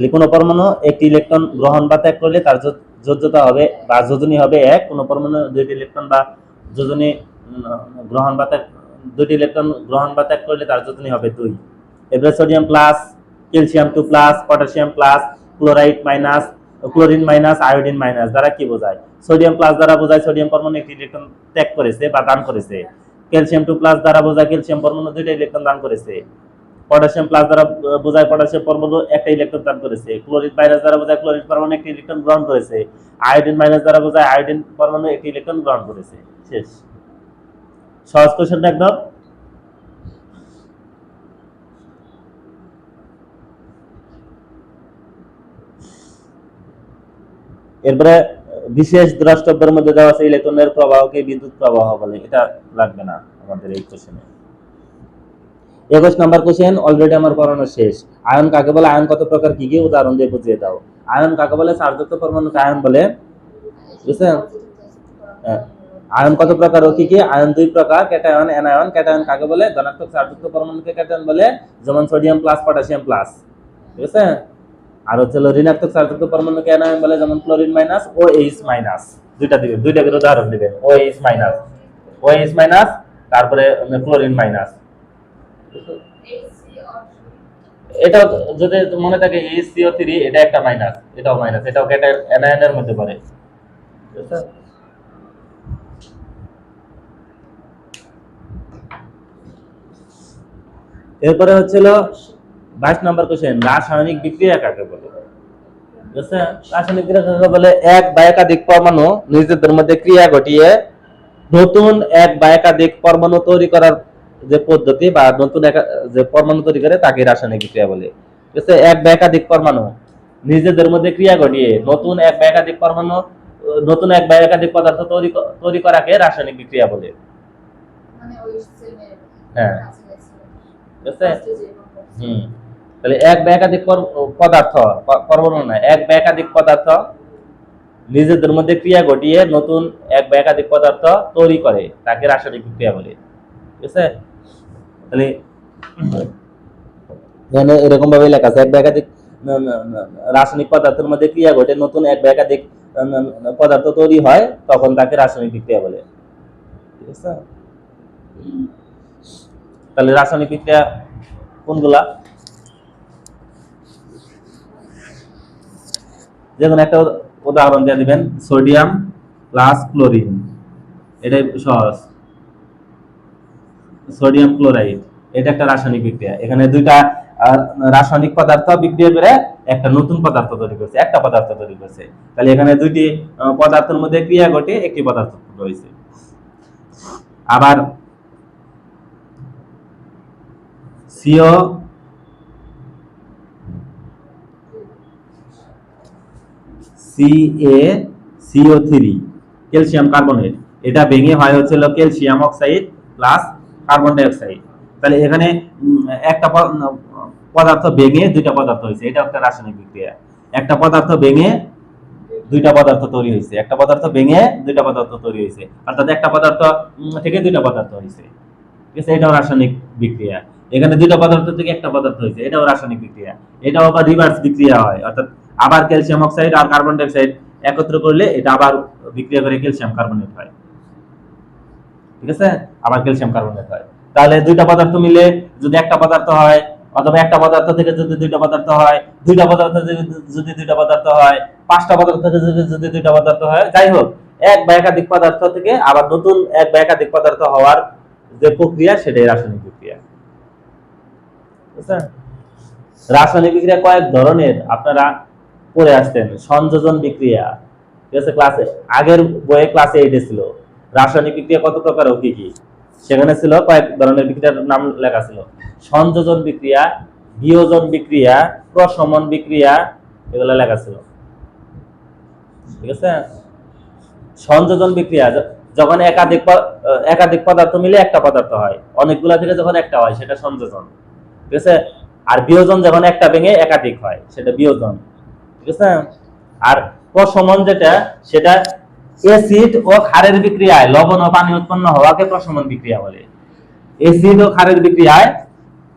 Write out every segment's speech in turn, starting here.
তাহলে কোনো পরমাণু একটি ইলেকট্রন গ্রহণ বা ত্যাগ করলে তার যোজ্যতা হবে বা যোজনী হবে এক কোনো পরমাণু দুইটি ইলেকট্রন বা যোজনী গ্রহণ বা ত্যাগ, দুইটি ইলেকট্রন গ্রহণ বা ত্যাগ করলে তার যোজনী হবে দুই। এবারে sodium plus, calcium two plus, potassium plus, chloride minus, chlorine minus, iodine minus দ্বারা কি বোঝায়? সোডিয়াম প্লাস দ্বারা বোঝায় সোডিয়াম পরমাণু একটি ইলেকট্রন ত্যাগ করেছে বা দান করেছে। ক্যালসিয়াম টু প্লাস দ্বারা বোঝায় ক্যালসিয়াম পরমাণু দুইটা ইলেকট্রন দান করেছে। পটাশিয়াম প্লাস দ্বারা বোঝায় পটাশিয়াম পরমাণু একটা ইলেকট্রন দান করেছে। ক্লোরিন মাইনাস দ্বারা বোঝায় ক্লোরিন পরমাণু একটি ইলেকট্রন গ্রহণ করেছে। আয়োডিন মাইনাস দ্বারা বোঝায় আয়োডিন পরমাণু একটি ইলেকট্রন গ্রহণ করেছে। শেষ। সহজ কোশ্চেনটা একদম? এরপরে, বিশেষ দ্রষ্টব্যের মধ্যে দেওয়া আছে ইলেকট্রনের প্রবাহকে বিদ্যুৎ প্রবাহ বলে। এটা লাগবে না আমাদের এই কোশ্চেনে একুশ নাম্বার কোশ্চেন অলরেডি আমার পড়ানো শেষ। আয়ন কাকে বলে? আয়ন কত প্রকার? কি কি? উদাহরণ দিয়ে বুঝিয়ে দাও। আয়ন কাকে বলে? চার্যুক্ত পরমাণুকে আয়ন বলে? বুঝছেন? হ্যাঁ। আয়ন কত প্রকার ও কি কি? আয়ন দুই প্রকার ক্যাটায়ন অ্যানায়ন ক্যাটায়ন কাকে বলে? ধনাত্মক চার্জযুক্ত পরমাণুকে ক্যাটায়ন বলে, যেমন সোডিয়াম প্লাস পটাশিয়াম প্লাস ঠিক আছে আর হচ্ছে ঋণাত্মক চার্জযুক্ত পরমাণুকে অ্যানায়ন বলে, যেমন chlorine minus O H minus দুইটা দিবেন দুইটা করে উদাহরণ দিবেন O H minus O H minus তারপরে ক্লোরিন মাইনাস এটা যদি মনে থাকে সিও থ্রি এটা একটা মাইনাস এটাও মাইনাস এটাও অ্যানায়নের মধ্যে পড়ে? এরপরে হচ্ছিল বাইশ নম্বর কোশ্চেন রাসায়নিক বিক্রিয়া কাকে বলে? রাসায়নিক বিক্রিয়া কাকে বলে? এক বা একাধিক পরমাণু নিজেদের মধ্যে ক্রিয়া ঘটিয়ে নতুন এক বা একাধিক পরমাণু তৈরি করার যে পদ্ধতি বা নতুন যে পরমাণু তৈরি করে তাকে রাসায়নিক বিক্রিয়া বলে ঠিক আছে? এক বা একাধিক পরমাণু নিজেদের মধ্যে ক্রিয়া ঘটিয়ে নতুন এক বা একাধিক পরমাণু নতুন এক বা একাধিক পদার্থ তৈরি তৈরি করাকে রাসায়নিক বিক্রিয়া বলে মানে হ্যাঁ। ঠিক আছে। হুম তাহলে এক বা একাধিক পদার্থ পরমাণু না এক বা একাধিক পদার্থ নিজেদের মধ্যে ক্রিয়া ঘটিয়ে নতুন এক বা একাধিক পদার্থ তৈরি করে তাকে রাসায়নিক বিক্রিয়া বলে ঠিক আছে তাহলে এখানে এরকম ভাবে লেখা আছে এক বা একাধিক রাসায়নিক পদার্থের মধ্যে ক্রিয়া ঘটে নতুন এক বা একাধিক পদার্থ তৈরি হয় তখন তাকে রাসায়নিক বিক্রিয়া বলে। ঠিক আছে? তাহলে রাসায়নিক বিক্রিয়া কোনগুলা? যেমন একটা উদাহরণ দিয়ে দিবেন সোডিয়াম প্লাস ক্লোরিন। এটাই সহজ। সোডিয়াম ক্লোরাইড, এটা একটা রাসায়নিক বিক্রিয়া। এখানে দুইটা রাসায়নিক পদার্থ বিক্রিয়া করে একটা নতুন পদার্থ তৈরি করছে, একটা পদার্থ তৈরি করছে। তাহলে এখানে দুইটি পদার্থের মধ্যে ক্রিয়া ঘটে, একটি পদার্থ রয়েছে। আবার CO CA CO three, calcium carbonate. এটা ভেঙে হয় হচ্ছিল calcium oxide plus carbon dioxide তাহলে এখানে একটা পদার্থ ভেঙে দুইটা পদার্থ হয়েছে। এটা একটা রাসায়নিক বিক্রিয়া। একটা পদার্থ ভেঙে দুইটা পদার্থ তৈরি হয়েছে। একটা পদার্থ ভেঙে দুইটা পদার্থ তৈরি হয়েছে। অর্থাৎ একটা পদার্থ থেকে দুইটা পদার্থ হয়েছে। ঠিক আছে? এটাও রাসায়নিক বিক্রিয়া। এখানে দুইটা পদার্থ থেকে একটা পদার্থ হয়েছে। এটাও রাসায়নিক বিক্রিয়া। এটাও আবার রিভার্স বিক্রিয়া হয়। অর্থাৎ আবার ক্যালসিয়াম অক্সাইড আর কার্বন ডাই অক্সাইড একত্র করলে এটা আবার বিক্রিয়া করে ক্যালসিয়াম কার্বনেট হয়। ঠিক আছে? আবার ক্যালসিয়াম কার্বনেট হয়। তাহলে দুইটা পদার্থ মিলে যদি একটা পদার্থ হয়, অথবা একটা পদার্থ থেকে যদি দুইটা পদার্থ হয়, দুইটা পদার্থ থেকে যদি দুইটা পদার্থ হয়, পাঁচটা পদার্থ থেকে যদি যদি দুইটা পদার্থ হয়, যাই হোক, এক বা একাধিক পদার্থ থেকে আবার নতুন এক বা একাধিক পদার্থ হওয়ার যে প্রক্রিয়া, সেটাই রাসায়নিক প্রক্রিয়া। রাসায়নিক বিক্রিয়া কয়েক ধরনের আপনারা পড়ে আসতেন সংযোজন বিক্রিয়া। ঠিক আছে? ক্লাসে আগের বইয়ে ক্লাসে এইটে ছিল। রাসায়নিক বিক্রিয়া কত প্রকার ও কি কি? সেখানে ছিল কয়েক ধরনের বিক্রিয়ার নাম লেখা ছিল। সংযোজন বিক্রিয়া, বিয়োজন বিক্রিয়া, প্রশমন বিক্রিয়া, এগুলো লেখা ছিল। ঠিক আছে? সংযোজন বিক্রিয়া যখন একাধিক একাধিক পদার্থ মিলে একটা পদার্থ হয়, অনেকগুলা থেকে যখন একটা হয়, সেটা সংযোজন ঠিক আছে? আর বিয়োজন যখন একটা ভেঙে একাধিক হয়, সেটা বিয়োজন। ঠিক আছে? আর প্রশমন যেটা, সেটা অ্যাসিড ও ক্ষারের বিক্রিয়ায় লবণ ও পানি উৎপন্ন হওয়াকে প্রশমন বিক্রিয়া বলে। অ্যাসিড ও ক্ষারের বিক্রিয়ায়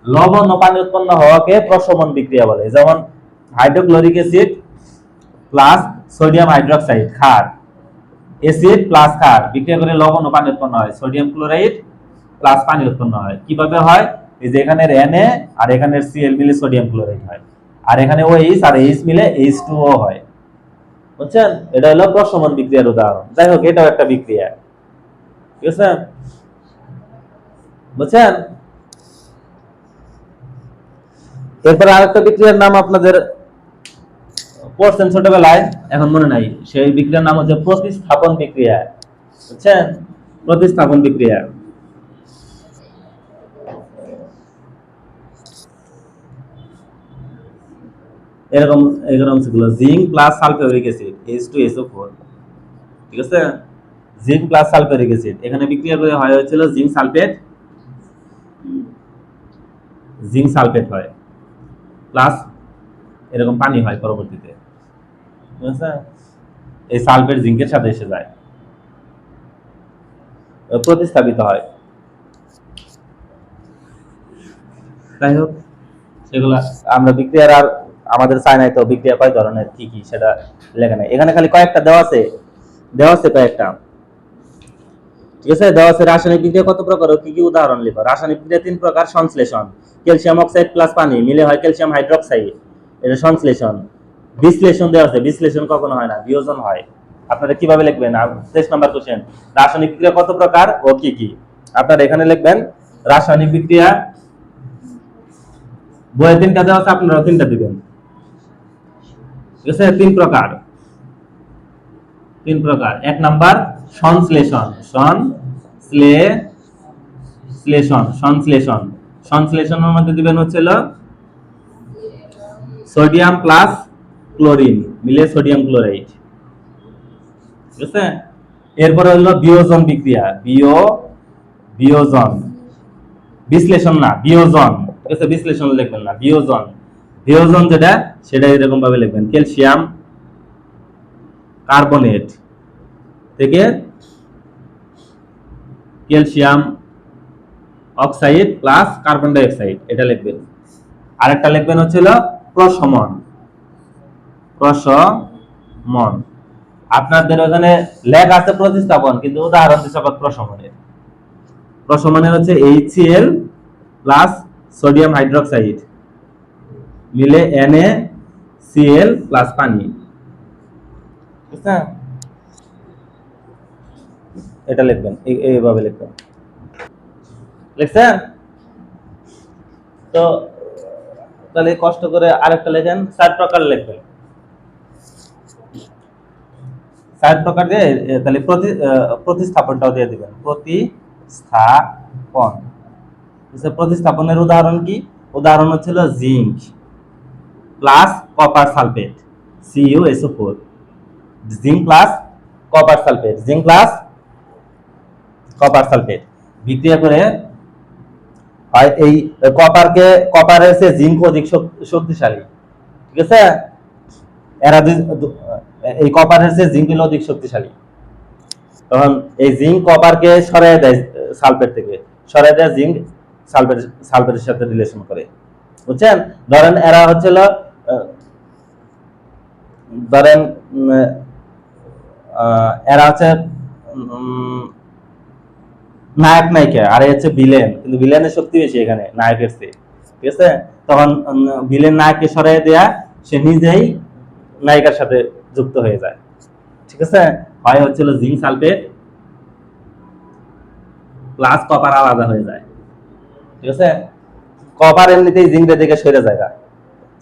লবণ ও পানি উৎপন্ন হওয়াকে প্রশমন বিক্রিয়া বলে। যেমন hydrochloric acid plus sodium hydroxide, ক্ষার। অ্যাসিড প্লাস ক্ষার, বিক্রিয়া করে লবণ ও পানি উৎপন্ন হয়। সোডিয়াম ক্লোরাইড প্লাস পানি উৎপন্ন হয়। কীভাবে হয়? এই যে এখানের Na আর এখানের Cl মিলে সোডিয়াম ক্লোরাইড হয়। আর এখানে OH আর H মিলে H2O হয়। বুঝছেন? এটা হলো বিক্রিয়ার উদাহরণ। যাই হোক, এটাও একটা বিক্রিয়া। ঠিক আছে? বুঝছেন? আরেকটা বিক্রিয়ার নাম আপনাদের পড়ছেন ছোটবেলায়, এখন মনে নাই। সেই বিক্রিয়ার নাম হচ্ছে প্রতিস্থাপন বিক্রিয়া। বুঝছেন? প্রতিস্থাপন বিক্রিয়া। এরকম এরকম সেগুলো। Zinc plus sulphuric acid H two SO four ঠিক আছে? জিঙ্ক প্লাস সালফিউরিক অ্যাসিড এখানে বিক্রিয়া করে হয় হচ্ছিল জিঙ্ক সালফেট জিঙ্ক সালফেট হয়। প্লাস এরকম পানি হয় পরবর্তীতে। ঠিক আছে? এই সালফেট জিঙ্কের সাথে এসে যায়। প্রতিস্থাপিত হয়। যাই হোক, সেগুলা আমরা বিক্রিয়ার আর আমাদের চায়নায় তো বিক্রিয়া কয় ধরনের, কি কি সেটা লেখা নেই। এখানে খালি কয়েকটা দেওয়া আছে দেওয়া আছে কয়েকটা। ঠিক আছে? দেওয়া আছে রাসায়নিক বিক্রিয়া কত প্রকার কি কি উদাহরণ লিখো? রাসায়নিক বিক্রিয়া তিন প্রকার, সংশ্লেষণ। ক্যালসিয়াম অক্সাইড প্লাস পানি, মিলে হয় ক্যালসিয়াম হাইড্রোক্সাইড। এটা সংশ্লেষণ। বিশ্লেষণ দেওয়া আছে, বিশ্লেষণ কখনো হয় না, বিয়োজন হয়। আপনারা কীভাবে লিখবেন? তেইশ নাম্বার কোশ্চেন রাসায়নিক বিক্রিয়া কত প্রকার ও কি কি? আপনারা এখানে লিখবেন, রাসায়নিক বিক্রিয়া, বইয়ে তিনটা দেওয়া আছে আপনারা তিনটা দিবেন। ঠিক তিন প্রকার। তিন প্রকার। এক নাম্বার, সংশ্লেষণ। সংশ্লেষণ। সংশ্লেষণ। সংশ্লেষণের মধ্যে দিবেন হচ্ছিল সোডিয়াম প্লাস ক্লোরিন, মিলে সোডিয়াম ক্লোরাইড। ঠিক আছে? এরপরে হলো বিয়োজন বিক্রিয়া। বিও বিয়োজন। বিশ্লেষণ না, বিয়োজন। বিশ্লেষণ লিখবেন না, বিয়োজন। বিয়োজন যেটা সেটা এরকম ভাবে লিখবেন। ক্যালসিয়াম কার্বনেট থেকে calcium oxide plus carbon dioxide এটা লিখবেন। আরেকটা লিখবেন হচ্ছিল প্রশমন। প্রশমন। আপনাদের ওখানে লেখা আছে প্রতিস্থাপন, কিন্তু উদাহরণ দিচ্ছে আবার প্রশমনের। প্রশমনের হচ্ছে HCl প্লাস সোডিয়াম হাইড্রোক্সাইড মিলে NaCl প্লাস পানি। এটা লিখবেন এই- এইভাবে লিখবেন। লিখছেন তো তাহলে কষ্ট করে আরেকটা লেখেন চার প্রকার লিখবেন চার প্রকার দিয়ে তাহলে প্রতি প্রতিস্থাপনটাও দিয়ে দিবেন। প্রতিস্থাপন? প্রতিস্থাপনের উদাহরণ কি? উদাহরণ হচ্ছিল zinc. Plus copper sulphate C U S O four zinc plus copper sulphate zinc plus copper sulphate বিক্রিয়া করে এই কপারকে কপারের চেয়ে জিঙ্ক অধিক শক- শক্তিশালী। ঠিক আছে? এরা এই কপারের চেয়ে জিঙ্ক অধিক শক্তিশালী। তখন এই জিঙ্ক কপারকে সরাই দেয় সালফেট থেকে। সরাই দেয় জিঙ্ক সালফেট সালফেটের সাথে রিলেশন করে। বুঝছেন? ধরেন এরা হচ্ছিল আহ, ধরেন এরা হচ্ছে নায়ক নায়িকা, আর হচ্ছে ভিলেন কিন্তু ভিলেনের শক্তি বেশি এখানে, নায়কের চেয়ে, ঠিক আছে? তখন ভিলেন নায়ককে সরাই দেয়া, সে নিজেই নায়িকার সাথে যুক্ত হয়ে যায়, ঠিক আছে? হয় হচ্ছিল জিঙ্ক সালফেট প্লাস কপার আলাদা হয়ে যায়, ঠিক আছে? কপার এমনিতেই জিঙ্কের দিকে সরে যায়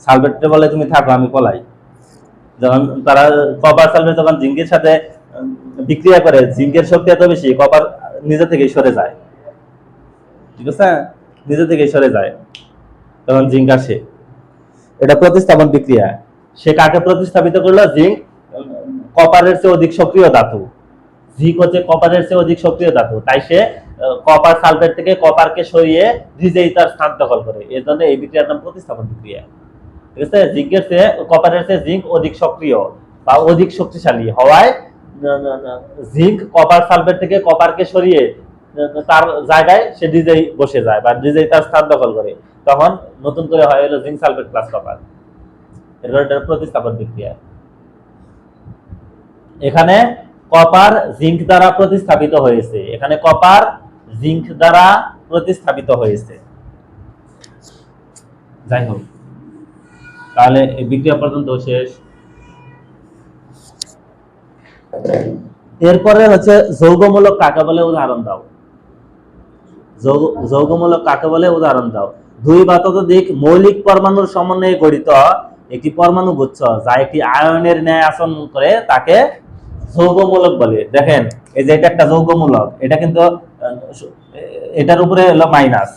সালফেটে বলে তুমি থাকো আমি পলাই। যখন তারা কপার সালফেট যখন জিঙ্কের সাথে বিক্রিয়া করে জিঙ্কের শক্তি এত বেশি কপার নিজে থেকে সরে যায়। ঠিক আছে? নিজে থেকেই সরে যায় তখন জিঙ্ক আসে। এটা প্রতিস্থাপন বিক্রিয়া। সে কাকে প্রতিস্থাপিত করল? জিঙ্ক কপারের চেয়ে অধিক সক্রিয় ধাতু। জিঙ্ক হচ্ছে কপারের চেয়ে অধিক সক্রিয় ধাতু। তাই সে কপার সালফেট থেকে কপারকে সরিয়ে নিজেই তার স্থান দখল করে। এর জন্য এই বিক্রিয়ার নাম প্রতিস্থাপন বিক্রিয়া। ঠিক আছে? জিঙ্কের চেয়ে কপারের চেয়ে জিঙ্ক অধিক সক্রিয় বা অধিক শক্তিশালী হওয়ায় জিঙ্ক কপার সালফেট থেকে কপারকে সরিয়ে তার জায়গায় সে নিজেই বসে যায় বা নিজেই তার স্থান দখল করে। তখন নতুন করে হয় হলো জিঙ্ক সালফেট প্লাস কপার এটা প্রতিস্থাপন বিক্রিয়া। এখানে কপার জিঙ্ক দ্বারা প্রতিস্থাপিত হয়েছে। এখানে কপার জিঙ্ক দ্বারা প্রতিস্থাপিত হয়েছে। যাই হোক। তাহলে এই বিক্রিয়া পর্যন্ত শেষ। এরপরে হচ্ছে যৌগমূলক কাকে বলে? উদাহরণ দাও। যৌগমূলক কাকে বলে? উদাহরণ দাও। দুই বা ততোধিক মৌলিক পরমাণুর সমন্বয়ে গঠিত একটি পরমাণু গুচ্ছ, যা একটি আয়নের ন্যায় আসন করে তাকে যৌগমূলক বলে। দেখেন, এই যে এটা একটা যৌগমূলক, এটা কিন্তু এটার উপরে হলো মাইনাস।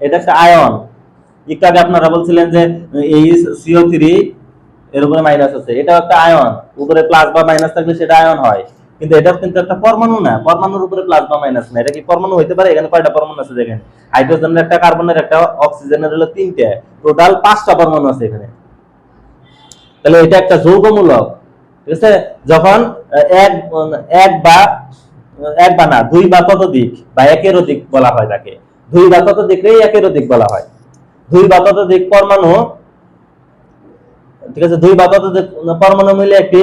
এটা একটা আয়ন। একটু আগে আপনারা বলছিলেন যে সিও থ্রি এর উপরে মাইনাস আছে। একটা আয়ন উপরে প্লাস বা মাইনাস থাকলে সেটা আয়ন হয়। কিন্তু এটা কিন্তু একটা পরমাণু না। পরমাণুর উপরে প্লাস বা মাইনাস না। এটা কি পরমাণু হইতে পারে? এখানে কয়টা পরমাণু আছে দেখেন? হাইড্রোজেনের একটা কার্বনের একটা অক্সিজেনের হলো তিনটে। টোটাল পাঁচটা পরমাণু আছে এখানে। তাহলে এটা একটা যৌগমূলক। ঠিক আছে? যখন এক এক বা এক বা না, দুই বা ততোধিক বা একের অধিক বলা হয় তাকে। দুই বা ততোধিককেই একের অধিক বলা হয়। দুই পরমাণু, ঠিক আছে, দুই পরমাণু মিলে একটি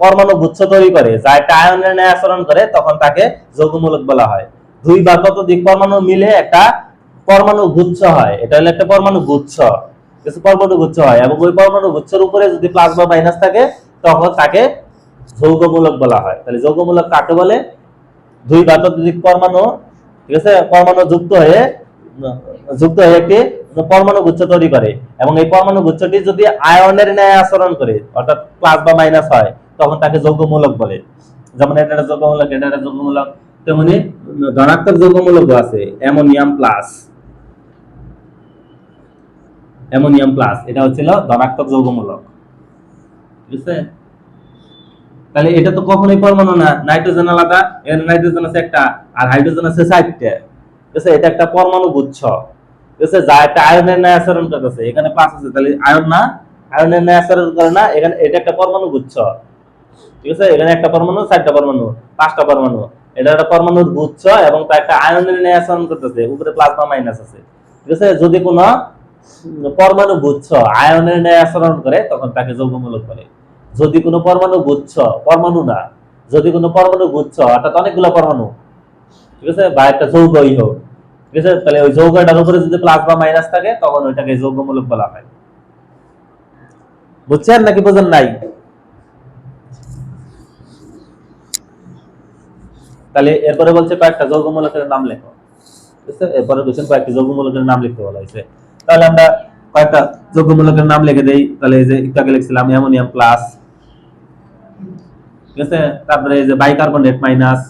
পরমাণু গুচ্ছ তৈরি করে যা একটা আয়নের ন্যায় আচরণ করে, তখন তাকে যৌগমূলক বলা হয়। দুই পরমাণু মিলে একটা পরমাণু গুচ্ছ হয়, এটা হলো একটা পরমাণু গুচ্ছ। কিছু পরমাণু গুচ্ছ হয়, এবং ওই পরমাণু গুচ্ছের উপরে যদি প্লাস বা মাইনাস থাকে, তখন তাকে যৌগমূলক বলা হয়। তাহলে যৌগমূলক কাকে বলে? দুই বা ততোধিক পরমাণু, ঠিক আছে, পরমাণু যুক্ত হয়ে যুক্ত হয়ে একটি পরমাণু গুচ্ছ তৈরি করে এবং এই পরমাণু গুচ্ছটি যদি আয়নের ন্যায় আচরণ করে, অর্থাৎ প্লাস বা মাইনাস হয়, তখন তাকে যৌগমূলক বলে। যেমন এটা যৌগমূলক এটা যৌগমূলক, তেমনি ধনাত্মক যৌগমূলক আছে, অ্যামোনিয়াম প্লাস অ্যামোনিয়াম প্লাস এটা হচ্ছিল ধনাত্মক যৌগমূলক। ঠিক তাহলে এটা তো কখনোই পরমাণু না, নাইট্রোজেন আলাদা এখানে নাইট্রোজেন আছে একটা, আর হাইড্রোজেন আছে চারটে। এটা একটা পরমাণু গুচ্ছ। ঠিক একটা আয়নের ন্যায় আচরণ এখানে তাহলে আয়ন না? আয়নের ন্যায় আচরণ করে না, এখানে এটা একটা পরমাণু গুচ্ছ। ঠিক আছে, এখানে একটা পরমাণু, চারটা পাঁচটা পরমাণু। গুচ্ছ এবং একটা আয়নের ন্যায় আচরণ উপরে প্লাস বা মাইনাস আছে। যদি কোনো পরমাণু গুচ্ছ আয়নের ন্যায় আচরণ করে, তখন তাকে যৌগমূলক বলে। যদি কোনো পরমাণু গুচ্ছ, পরমাণু না, যদি কোনো পরমাণু গুচ্ছ, অর্থাৎ অনেকগুলো পরমাণু ঠিক আছে? বা একটা যৌগই হোক, ঠিক আছে? তাহলে ওই যৌগটার উপরে যদি প্লাস বা মাইনাস থাকে, তখন ওইটাকে যৌগমূলক বলা হয়। বুঝছেন নাকি বোঝেন নাই? তাহলে এরপরে বলছে কয়েকটা যৌগমূলকের নাম লেখো। ঠিক আছে? এরপরে বলছেন কয়েকটি যৌগমূলকের নাম লিখতে বলা হয়েছে। তাহলে আমরা কয়েকটা যৌগমূলকের নাম লিখে দেই। তাহলে এই যে একটু লিখছিলাম, অ্যামোনিয়াম প্লাস ঠিক আছে? তারপরে এই যে বাইকার্বনেট মাইনাস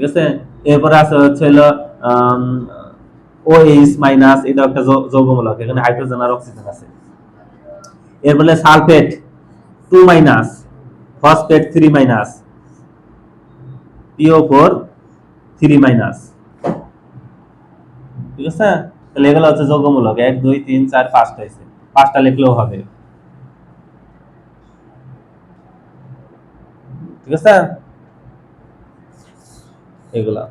ঠিক আছে? এরপরে আছে হচ্ছে হলো ওএইচ মাইনাস এটা একটা যৌগমূলক, এখানে হাইড্রোজেন আর অক্সিজেন আছে। এরপরে sulphate two minus phosphate three minus P O four three minus ঠিক আছে? তাহলে এগুলো হচ্ছে যৌগমূলক, এক, দুই, তিন, চার, পাঁচটা হয়েছে। পাঁচটা লিখলেও হবে। ঠিক আছে? এগুলা।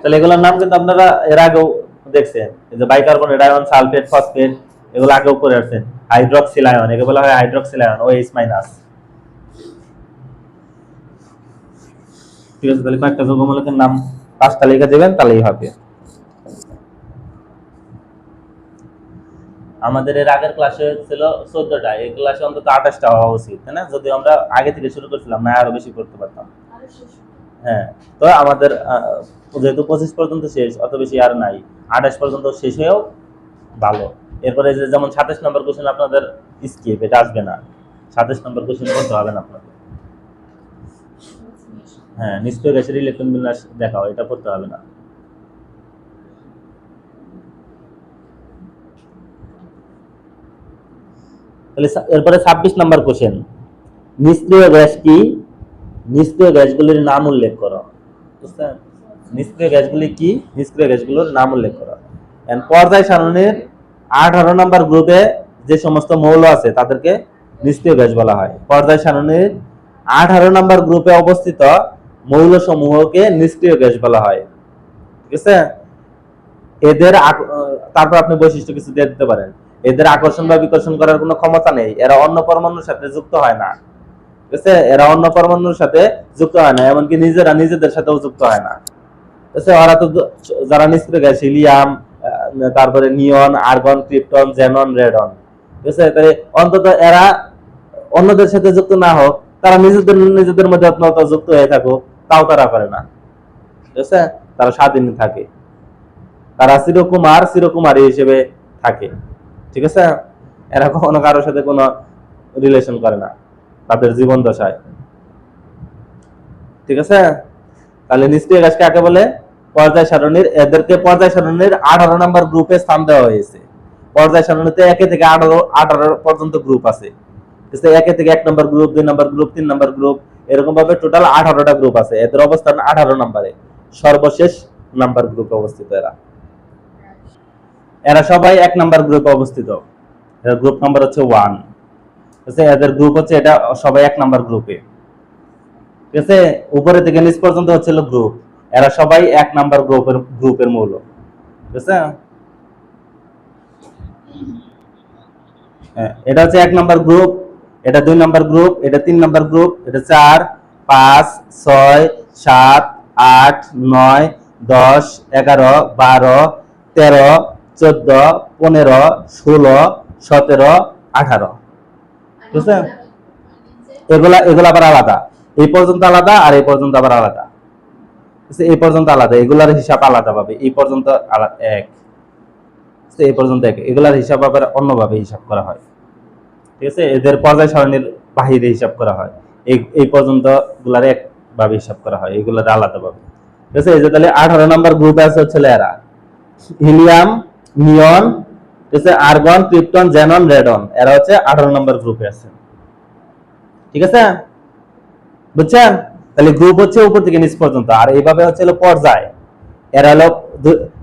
তাহলে এগুলোর নাম কিন্তু আপনারা এর আগেও দেখছেন। যে বাইকার্বনেট আয়ন সালফেট, ফসফেট, এগুলো আগেও করে আসছেন। হাইড্রক্সিল আয়ন এগুলো বলা হয় হাইড্রক্সিল আয়ন ওএইচ মাইনাস ঠিক আছে, তাহলে কয়েকটা যৌগমূলকের নাম পাঁচটা লিখে দেবেন, তাহলেই হবে। আমাদের এর আগের ক্লাসে ছিল চোদ্দটা এই ক্লাসে অন্তত আঠাশটা হওয়া উচিত তাই না? যদি আমরা আগে থেকে শুরু করছিলাম না আরও বেশি করতে পারতাম। হ্যাঁ তো আমাদের যেহেতু পঁচিশ পর্যন্ত শেষ অত বেশি আর নাই। আঠাশ পর্যন্ত শেষ হয়েও ভালো। এরপরে যে যেমন সাতাশ নম্বর কোশ্চেন আপনাদের স্কিপ এটা আসবে না। সাতাশ নম্বর কোশ্চেন করতে হবে না আপনাদের হ্যাঁ নিশ্চয় গ্যাসের ইলেকট্রন বিন্যাস দেখাও এটা করতে হবে না। তাহলে এরপরে ছাব্বিশ নম্বর কোশ্চেন নিষ্ক্রিয় গ্যাস কি? নিষ্ক্রিয় গ্যাসগুলির নাম উল্লেখ করো। বুঝছেন নিষ্ক্রিয় গ্যাসগুলি কি? নিষ্ক্রিয় গ্যাসগুলোর নাম উল্লেখ করো। পর্যায় সারণীর আঠারো নম্বর গ্রুপে যে সমস্ত মৌল আছে, তাদেরকে নিষ্ক্রিয় গ্যাস বলা হয়। পর্যায় সারণীর আঠারো নম্বর গ্রুপে অবস্থিত মৌল সমূহকে নিষ্ক্রিয় গ্যাস বলা হয়। ঠিক আছে? এদের তারপর আপনি বৈশিষ্ট্য কিছু দিয়ে দিতে পারেন। এদের আকর্ষণ বা বিকর্ষণ করার কোনো ক্ষমতা নেই। এরা অন্য পরমাণুর সাথে যুক্ত হয় না। এরা অন্য পরমাণুর সাথে যুক্ত হয় না, এমনকি নিজেরা নিজেদের সাথেও যুক্ত হয় না। ওরা তো যারা নিষ্ক্রিয় গ্যাস হিলিয়াম তারপরে neon, argon, krypton, xenon, radon. তাহলে অন্তত এরা অন্যদের সাথে যুক্ত না হোক, তারা নিজেদের নিজেদের মধ্যে অত্যন্ত যুক্ত হয়ে থাকুক, তাও তারা করে না। ঠিক তারা স্বাধীন থাকে। তারা চিরকুমার, চিরকুমারী হিসেবে থাকে। ঠিক আছে? এরা কখনো কারোর সাথে কোনো রিলেশন করে না। তাদের জীবন দশায়। ঠিক আছে? তাহলে নিষ্ক্রিয় গ্যাস কাকে বলে? পর্যায় সারণীর এদেরকে পর্যায় সারণীর আঠারো নম্বর গ্রুপে স্থান দেওয়া হয়েছে। পর্যায় সারণীতে একে থেকে আঠারো আঠারো পর্যন্ত গ্রুপ আছে? একে থেকে এক নম্বর গ্রুপ দুই নম্বর গ্রুপ তিন নম্বর গ্রুপ এরকম ভাবে টোটাল আঠারোটা গ্রুপ আছে। এদের অবস্থান আঠারো নম্বরে। সর্বশেষ নাম্বার গ্রুপে অবস্থিত এরা। এরা সবাই এক নাম্বার গ্রুপে অবস্থিত। এর গ্রুপ নাম্বার হচ্ছে ওয়ান। ঠিক আছে? এদের গ্রুপ হচ্ছে এটা সবাই এক নাম্বার গ্রুপে। ঠিক আছে? উপরে থেকে নিচ পর্যন্ত হচ্ছিল গ্রুপ। এরা সবাই এক নাম্বার গ্রুপের গ্রুপের মৌল। ঠিক আছে? হ্যাঁ, এটা হচ্ছে এক নাম্বার গ্রুপ এটা দুই নাম্বার গ্রুপ এটা তিন নাম্বার গ্রুপ এটা চার পাঁচ ছয় সাত আট নয় দশ এগারো বারো তেরো চোদ্দ, পনেরো, ষোলো, সতেরো, আঠারো। আছে? এগুলা এগুলা আবার আলাদা। এই পর্যন্ত আলাদা আর এই পর্যন্ত আবার আলাদা। এই পর্যন্ত আলাদা। এগুলার হিসাব আলাদা পাবে এই পর্যন্ত এক। এই পর্যন্ত এক। এগুলার হিসাব আবার অন্যভাবে হিসাব করা হয়। ঠিক আছে? এদের পর্যায় সারণীর বাহিরে হিসাব করা হয়। এই পর্যন্তগুলার একভাবে হিসাব করা হয়। এগুলার আলাদা ভাবে। ঠিক আছে? এই যে তাহলে আঠারো নম্বর গ্রুপে আছে হচ্ছে হিলিয়াম নিয়ন ঠিক আর্গন, ক্রিপ্টন, জেনন, রেডন। এরা হচ্ছে আঠারো নম্বর গ্রুপে আছে। ঠিক আছে? বুঝছেন? তাহলে গ্রুপ হচ্ছে উপর থেকে নিচ পর্যন্ত। আর এইভাবে হচ্ছে হলো পর্যায়। এরা হলো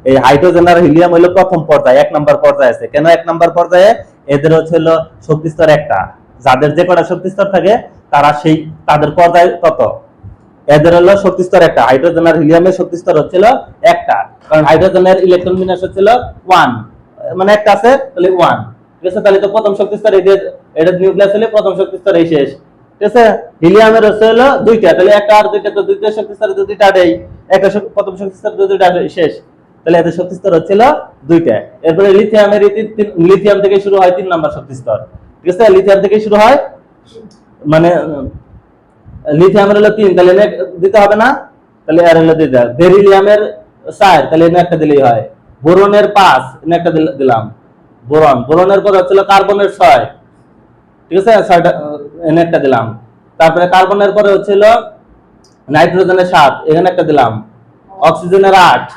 এই হাইড্রোজেন আর হিলিয়াম হলো প্রথম পর্যায়ে, এক নম্বর পর্যায়ে আছে। কেন এক নম্বর পর্যায়ে? এদের হচ্ছে হলো শক্তি স্তর একটা। যাদের যে কটা শক্তি স্তর থাকে, তারা সেই তাদের পর্যায় কত? এদের হলো শক্তি স্তর একটা হাইড্রোজেন আর হিলিয়ামের শক্তি স্তর হচ্ছিল একটা। কারণ হাইড্রোজেনের ইলেকট্রন বিন্যাস হচ্ছিল ওয়ান মানে একটা আছে, তাহলে ওয়ান ঠিক আছে? তাহলে তো প্রথম শক্তি স্তর এদের এটা নিউক্লিয়াস হলে প্রথম শক্তি স্তর এই শেষ। ঠিক আছে? হিলিয়ামের হচ্ছে হলো দুইটা। তাহলে একটা আর দুইটা, তো দ্বিতীয় শক্তি স্তর তো দুইটা আটেই একটা প্রথম শক্তি স্তর তো দুইটা শেষ। তাহলে এদের শক্তি স্তর হচ্ছিল দুইটা। এরপরে লিথিয়ামের লিথিয়াম থেকে শুরু হয় তিন নাম্বার শক্তি স্তর ঠিক আছে? লিথিয়াম থেকে শুরু হয় মানে লিথিয়ামের হলো তিন, তাহলে দিতে হবে না, তাহলে আর হলো দিতে হবে। বেরিলিয়ামের চার, তাহলে এনে একটা দিলেই হয়। বোরনের পাঁচ এনে একটা দিল- দিলাম। বোরন, বোরনের পর হচ্ছিল কার্বনের ছয়। ঠিক আছে? ছয়টা এনে একটা দিলাম। তারপরে কার্বনের পরে হচ্ছিল নাইট্রোজেনের সাত, এখানে একটা দিলাম। অক্সিজেনের আট।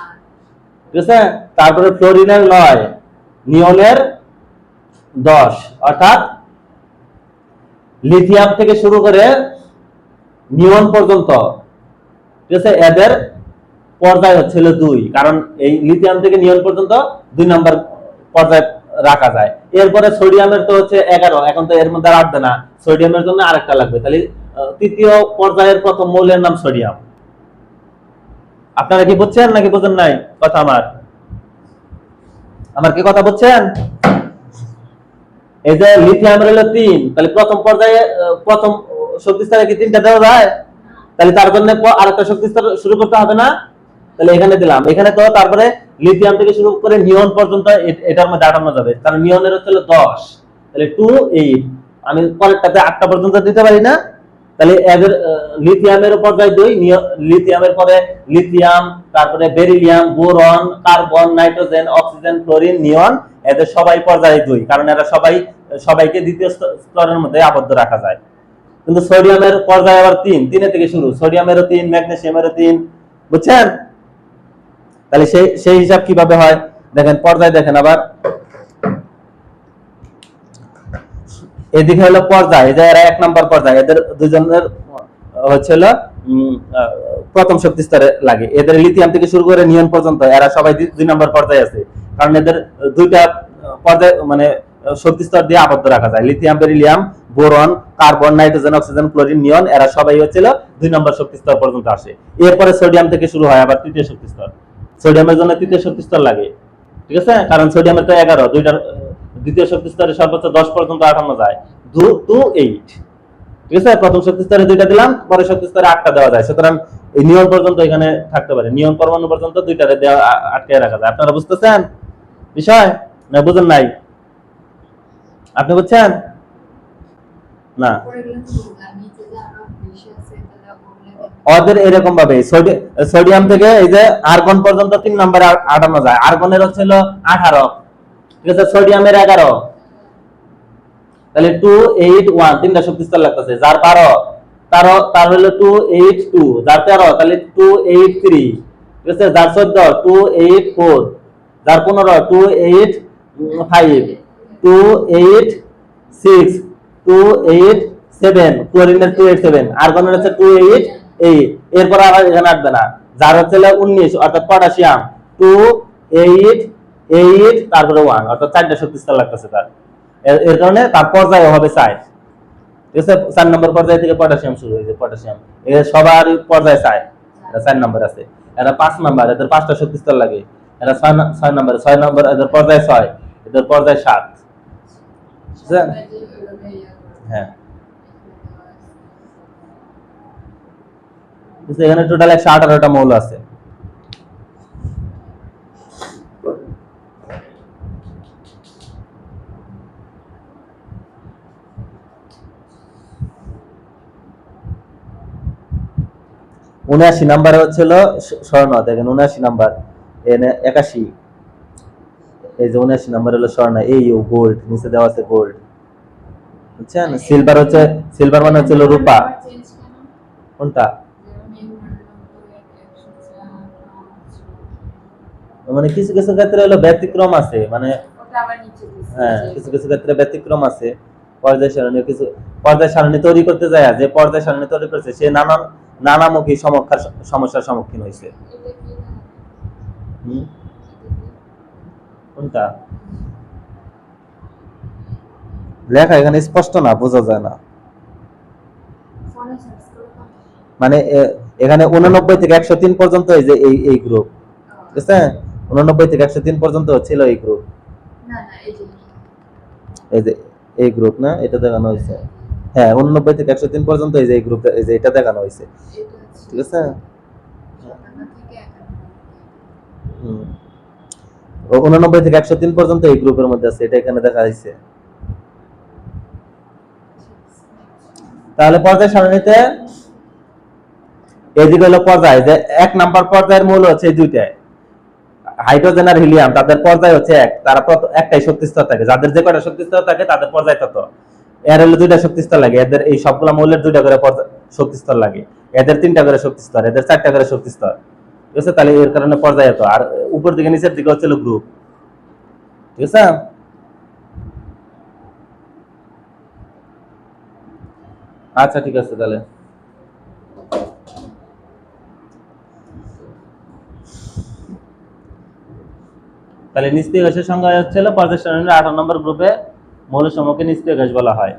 ঠিক আছে? তারপরে ফ্লোরিনের নয়। নিয়নের দশ। অর্থাৎ লিথিয়াম থেকে শুরু করে নিয়ন পর্যন্ত। ঠিক আছে? এদের পর্যায় হচ্ছিল দুই। কারণ এই লিথিয়াম থেকে নিয়ন পর্যন্ত দুই নাম্বার পর্যায়ে রাখা যায়। এরপরে সোডিয়ামের তো হচ্ছে এগারো। এখন তো এর মধ্যে আটবে না। সোডিয়ামের জন্য আরেকটা লাগবে। তাহলে তৃতীয় পর্যায়ের প্রথম মৌলের নাম সোডিয়াম। আপনারা কি বুঝছেন নাকি বুঝেন নাই? কথা আমার। আমার কি কথা বুঝছেন? এই যে লিথিয়াম হলো তিন। তাহলে প্রথম পর্যায়ে প্রথম শক্তি স্তরে কি তিনটা দেওয়া যায়? তাহলে তার জন্য আরেকটা শক্তি স্তর শুরু করতে হবে না? তাহলে এখানে দিলাম। এখানে তো তারপরে লিথিয়াম থেকে শুরু করে নিয়ন পর্যন্ত এটার মধ্যে আটানো যাবে। কারণ নিয়নের হচ্ছে দশ। তাহলে টু এইট আমি পরেরটাতে আটটা পর্যন্ত দিতে পারি না? তাহলে এদের লিথিয়ামের দুই লিথিয়ামের পরে লিথিয়াম তারপরে beryllium boron carbon nitrogen oxygen chlorine neon এদের সবাই পর্যায়ে দুই। কারণ এরা সবাই, সবাইকে দ্বিতীয় স্তরের মধ্যে আবদ্ধ রাখা যায়। কিন্তু সোডিয়ামের পর্যায়ে আবার তিন, তিনের থেকে শুরু। সোডিয়ামেরও তিন ম্যাগনেসিয়ামেরও তিন, বুঝছেন? তাহলে সেই সেই হিসাব কীভাবে হয়? দেখেন, পর্যায়ে দেখেন আবার। এদিকে হলো পর্যায় এরা এক নম্বর পর্যায়ে। এদের দুজনের হচ্ছে হলো প্রথম শক্তি স্তরে লাগে। এদের লিথিয়াম থেকে শুরু করে নিয়ন পর্যন্ত এরা সবাই দুই- নম্বর পর্যায়ে আছে। কারণ এদের দুইটা পর্যায় মানে শক্তি স্তর দিয়ে আবদ্ধ রাখা যায়। Lithium, beryllium, boron, carbon, nitrogen, oxygen, chlorine, neon, এরা সবাই হচ্ছিল দুই নম্বর শক্তি স্তর পর্যন্ত আসে। এরপরে সোডিয়াম থেকে শুরু হয় আবার তৃতীয় শক্তি স্তর সোডিয়ামের জন্য তৃতীয় শক্তি স্তর লাগে। ঠিক আছে? কারণ সোডিয়ামের তো এগারো দুইটার দ্বিতীয় শক্তি স্তরে সর্বোচ্চ দশ পর্যন্ত আটান্ন যায়। দু টু এইট ঠিক আছে? প্রথম শক্তি স্তরে দুইটা দিলাম, পরের শক্তি স্তরে আটটা দেওয়া যায়। সুতরাং এই নিয়ন পর্যন্ত এখানে থাকতে পারে। নিয়ম পরমাণু পর্যন্ত দুইটারে দেওয়া আটকে রাখা যায়। আপনারা বুঝতেছেন? বিষয়? না, বুঝেন নাই? আপনি বুঝছেন? না। ওদের এরকম ভাবে সোডিয়াম থেকে এই যে আর্গন পর্যন্ত তিন নম্বরে আটানো যায়। আর্গনের হচ্ছিল আঠারো। ঠিক আছে? সোডিয়ামের এগারো। তাহলে টু এইট ওয়ান তিনটা শক্তি স্তর লাগতেছে। যার বারো তার তার হলো টু এইট টু যার তেরো, তাহলে টু এইট থ্রি ঠিক আছে? যার চোদ্দ টু এইট ফোর যার পনেরো two eight five two eight six two eight seven two eight seven হচ্ছে টু এইট এইট এরপর আবার এখানে আসবে না। যার হচ্ছে উনিশ, অর্থাৎ পটাশিয়াম। টু এইট এইট তারপরে ওয়ান অর্থাৎ চারটা শক্তি স্তর লাগতেছে তার। এর- কারণে তার পর্যায়ে হবে চার। ঠিক আছে? চার নম্বর পর্যায় থেকে পটাশিয়াম শুরু হয়েছে, পটাশিয়াম। এর সবার পর্যায়ে এটা চার নম্বর আছে। এরা পাঁচ নম্বর, এদের পাঁচটা শক্তি স্তর লাগে। এরা ছয় নম্বর ছয় নম্বর, এদের পর্যায়ে ছয়, এদের পর্যায়ে সাত। করে। হ্যাঁ। এখানে টোটাল একশো আঠারোটা মৌল আছে। উনআশি নাম্বার হচ্ছিল স- স্বর্ণ দেখেন উনআশি নাম্বার একাশি। এই যে উনআশি নাম্বার হলো স্বর্ণ, এই গোল্ড নিচে দেওয়া আছে গোল্ড বুঝছেন সিলভার হচ্ছে সিলভার মানে হচ্ছে রূপা? কোনটা মানে কিছু কিছু ক্ষেত্রে হলো ব্যতিক্রম আছে মানে। হ্যাঁ কিছু কিছু ক্ষেত্রে ব্যতিক্রম আছে পর্যায় সারণী কিছু পর্যায় সারণী তৈরি করতে যায়, যে পর্যায় সারণী তৈরি করছে, সে নানান, নানামুখী সমস্যার সমস্যার সম্মুখীন হয়েছে? হুম? কোনটা? লেখা এখানে স্পষ্ট না বোঝা যায় না? মানে এখানে উননব্বই থেকে একশো তিন পর্যন্ত এই যে এই এই গ্রুপ ঠিক আছে উননব্বই থেকে একশো তিন পর্যন্ত ছিল এই গ্রুপ না না এই যে। এই গ্রুপ না? এটা দেখানো হয়েছে। হ্যাঁ উননব্বই থেকে একশো তিন পর্যন্ত এই যে এই গ্রুপ এই যে এটা দেখানো হয়েছে। ঠিক আছে? হুম। উননব্বই থেকে একশো তিন পর্যন্ত এই গ্রুপের মধ্যে আছে, এটা এখানে দেখা যাচ্ছে তাহলে পর্যায় সারণীতে এদিকে হলো পর্যায়, যে এক নাম্বার পর্যায়ের মূল হচ্ছে এই দুইটাই। হাইড্রোজেন আর হিলিয়াম, তাদের পর্যায় হচ্ছে এক, তারা একটাই শক্তি স্তর থাকে। যাদের যে কয়টা শক্তি স্তর থাকে, তাদের পর্যায় তত। এর হলো দুইটা শক্তি স্তর লাগে। এদের এই সবগুলা মৌলের দুইটা করে পর্যায়- শক্তি স্তর লাগে। এদের তিনটা করে শক্তি স্তর এদের চারটা করে শক্তি স্তর ঠিক আছে, তাহলে এর কারণে পর্যায় এত আর উপর দিকে, নিচের দিকে হচ্ছিল গ্রুপ ঠিক আছে? আচ্ছা ঠিক আছে তাহলে। তাহলে গ্যাসের পর্যায় আঠারো নম্বর গ্রুপে মৌল সমূহকে নিষ্ক্রিয় গ্যাস বলা হয়।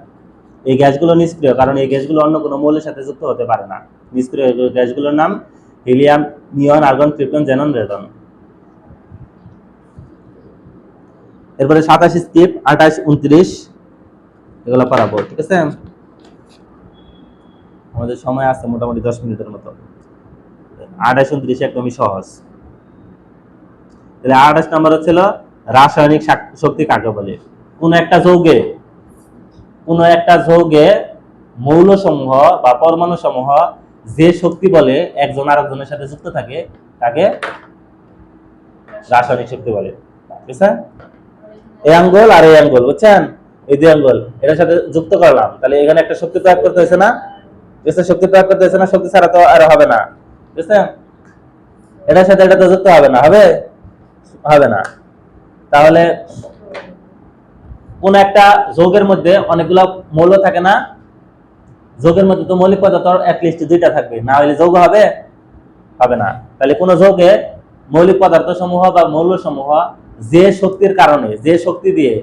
এই গ্যাসগুলো নিষ্ক্রিয়, কারণ এই গ্যাসগুলো অন্য কোনো মৌলের সাথে যুক্ত হতে পারে না। নিষ্ক্রিয় গ্যাসগুলোর নাম helium neon, argon, krypton, xenon, radon. এরপরে সাতাশ স্কিপ, আঠাশ, উনত্রিশ। এগুলো পারাবো, ঠিক আছে? আমাদের সময় আছে মোটামুটি দশ মিনিটের মতো। আঠাশ, উনত্রিশ একদমই সহজ। তাহলে আঠাশ নম্বর হচ্ছিল রাসায়নিক শক্তি কাকে বলে? কোন একটা যৌগে, কোন একটা যৌগে মৌল সমূহ বা পরমাণু সমূহ যে শক্তি বলে একজন আরেকজনের সাথে যুক্ত থাকে, তাকে রাসায়নিক শক্তি বলে। আছে এই আঙ্গুল আর এই আঙ্গুল বুঝছেন? এই দুই আঙ্গুল এটার সাথে যুক্ত করলাম। তাহলে এখানে একটা শক্তি প্রয়োগ করতে হয়েছে না? আছে শক্তি প্রয়োগ করতে হয়েছে না? শক্তি ছাড়া তো আর হবে না। আছে এটার সাথে এটা তো যুক্ত হবে না, হবে? হবে না। তাহলে কোন একটা যৌগের মধ্যে অনেকগুলো মৌল থাকে না? যৌগের মধ্যে তো মৌলিক পদার্থ অ্যাটলিস্ট দুইটা থাকবে। না হলে যৌগ হবে হবে না। তাহলে কোন যৌগে মৌলিক পদার্থ সমূহ বা মৌল সমূহ যে শক্তির কারণে, যে শক্তি দিয়ে,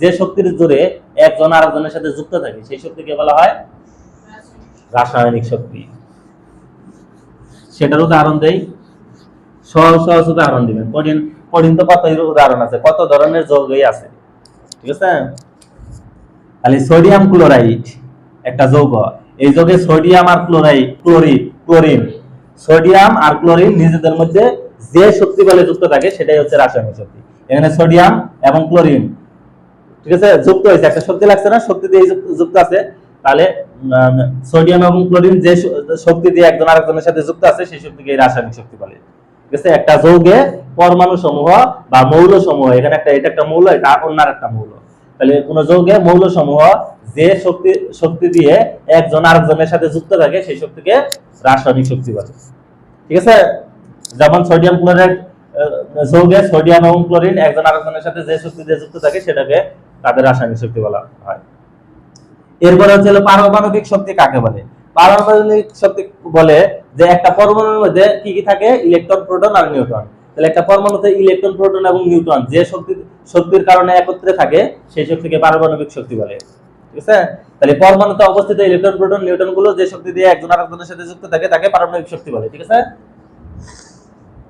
যে শক্তির জোরে একজন আরেকজনের সাথে যুক্ত থাকে, সেই শক্তিকে বলা হয় রাসায়নিক শক্তি। সেটার উদাহরণ দেই। সহজ সহজ উদাহরণ দিবেন। কঠিন পর্যন্ত কত উদাহরণ আছে, কত ধরনের যৌগই আছে, ঠিক আছে? তাহলে সোডিয়াম ক্লোরাইড একটা যৌগ। এই যৌগে সোডিয়াম আর ক্লোরাইড ক্লোরিন ক্লোরিন। সোডিয়াম আর ক্লোরিন নিজেদের মধ্যে যে শক্তি বলে যুক্ত থাকে, সেটাই হচ্ছে রাসায়নিক শক্তি। এখানে সোডিয়াম এবং ক্লোরিন, ঠিক আছে? যুক্ত হয়েছে। একটা শক্তি লাগছে না? শক্তি দিয়ে যুক্ত- আছে। তাহলে সোডিয়াম এবং ক্লোরিন যে শক্তি দিয়ে একজন আরেকজনের সাথে যুক্ত আছে, সেই শক্তিকে রাসায়নিক শক্তি বলে। ঠিক আছে? একটা যৌগে পরমাণু সমূহ বা মৌল সমূহ এখানে একটা এটা একটা মৌল, এটা অন্য একটা মৌল। তাহলে কোন যৌগে মৌল সমূহ যে শক্তি শক্তি দিয়ে একজন আরেকজনের সাথে যুক্ত থাকে, সেই শক্তিকে রাসায়নিক শক্তি বলে। ঠিক আছে? যেমন সোডিয়াম ক্লোরাইড যৌগে সোডিয়াম এবং ক্লোরিন একজন আরেকজনের সাথে যে শক্তি দিয়ে যুক্ত থাকে, সেটাকে তাদের রাসায়নিক শক্তি বলা হয়। এরপরে হচ্ছে পারমাণবিক শক্তি কাকে বলে? পারমাণবিক শক্তি বলে যে একটা পরমাণুর মধ্যে কি কি থাকে? ইলেকট্রন, প্রোটন আর নিউট্রন। তাহলে একটা পরমাণুতে ইলেকট্রন, প্রোটন এবং নিউট্রন যে শক্তি শক্তির কারণে একত্রে থাকে, সেই শক্তিকে পারমাণবিক শক্তি বলে। ঠিক আছে? তাহলে পরমাণুতে অবস্থিত ইলেকট্রন, প্রোটন নিউট্রনগুলো যে শক্তি দিয়ে একজন আরেকজনের সাথে যুক্ত থাকে, তাকে পারমাণবিক শক্তি বলে। ঠিক আছে?